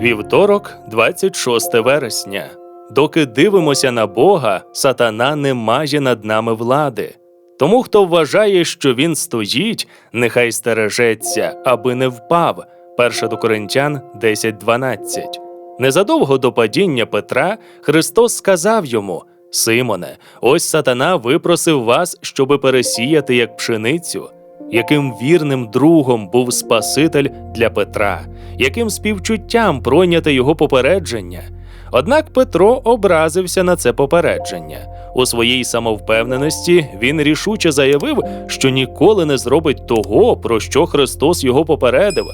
Вівторок, 26 вересня. Доки дивимося на Бога, сатана не має над нами влади. Тому, хто вважає, що він стоїть, нехай стережеться, аби не впав. 1 до Коринтян 10.12. Незадовго до падіння Петра Христос сказав йому: Симоне, ось сатана випросив вас, щоби пересіяти як пшеницю. Яким вірним другом був Спаситель для Петра, яким співчуттям пройняте його попередження. Однак Петро образився на це попередження. У своїй самовпевненості він рішуче заявив, що ніколи не зробить того, про що Христос його попередив.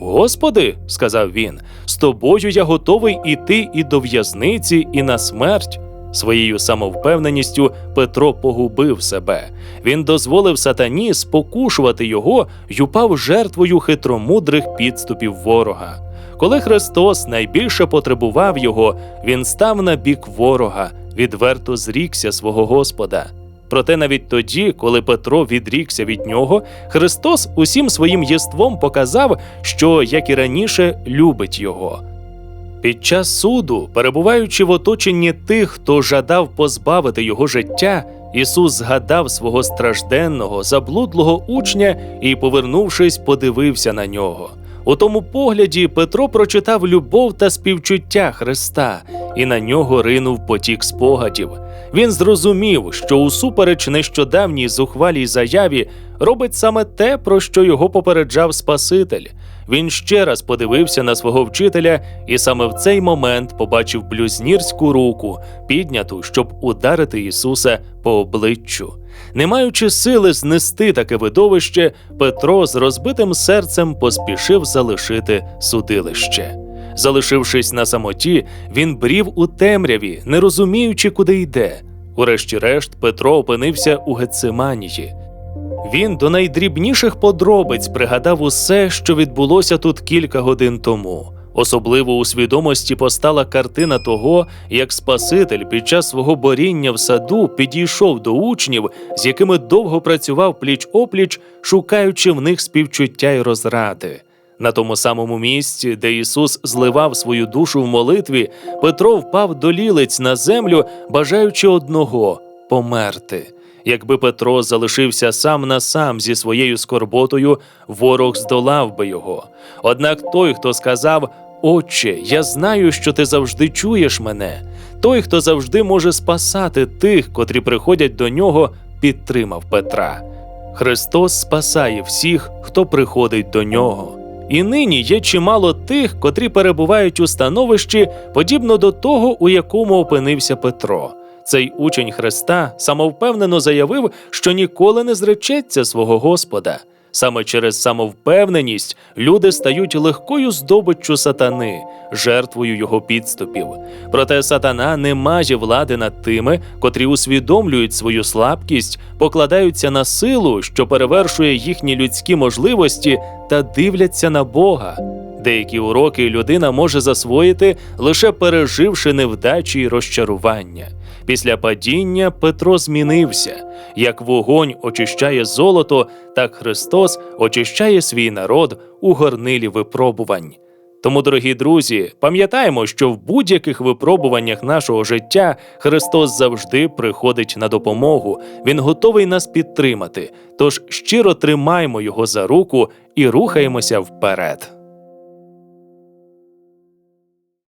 Господи, сказав він, з тобою я готовий іти і до в'язниці, і на смерть. Своєю самовпевненістю Петро погубив себе. Він дозволив сатані спокушувати його й упав жертвою хитромудрих підступів ворога. Коли Христос найбільше потребував його, він став на бік ворога, відверто зрікся свого Господа. Проте навіть тоді, коли Петро відрікся від нього, Христос усім своїм єством показав, що, як і раніше, любить його. Під час суду, перебуваючи в оточенні тих, хто жадав позбавити його життя, Ісус згадав свого стражденного, заблудлого учня і, повернувшись, подивився на нього. У тому погляді Петро прочитав любов та співчуття Христа, і на нього ринув потік спогадів. Він зрозумів, що усупереч нещодавній зухвалій заяві робить саме те, про що його попереджав Спаситель. Він ще раз подивився на свого вчителя і саме в цей момент побачив блюзнірську руку, підняту, щоб ударити Ісуса по обличчю. Не маючи сили знести таке видовище, Петро з розбитим серцем поспішив залишити судилище. Залишившись на самоті, він брів у темряві, не розуміючи, куди йде. Урешті-решт, Петро опинився у Гециманії. Він до найдрібніших подробиць пригадав усе, що відбулося тут кілька годин тому. Особливо у свідомості постала картина того, як Спаситель під час свого боріння в саду підійшов до учнів, з якими довго працював пліч опліч, шукаючи в них співчуття й розради. На тому самому місці, де Ісус зливав свою душу в молитві, Петро впав до лілиць на землю, бажаючи одного померти. Якби Петро залишився сам на сам зі своєю скорботою, ворог здолав би його. Однак той, хто сказав: Отче, я знаю, що ти завжди чуєш мене, той, хто завжди може спасати тих, котрі приходять до нього, підтримав Петра. Христос спасає всіх, хто приходить до нього. І нині є чимало тих, котрі перебувають у становищі, подібно до того, у якому опинився Петро. Цей учень Христа самовпевнено заявив, що ніколи не зречеться свого Господа. Саме через самовпевненість люди стають легкою здобиччю сатани, жертвою його підступів. Проте сатана не має влади над тими, котрі усвідомлюють свою слабкість, покладаються на силу, що перевершує їхні людські можливості, та дивляться на Бога. Деякі уроки людина може засвоїти, лише переживши невдачі й розчарування. Після падіння Петро змінився. Як вогонь очищає золото, так Христос очищає свій народ у горнилі випробувань. Тому, дорогі друзі, пам'ятаємо, що в будь-яких випробуваннях нашого життя Христос завжди приходить на допомогу. Він готовий нас підтримати. Тож щиро тримаймо його за руку і рухаємося вперед.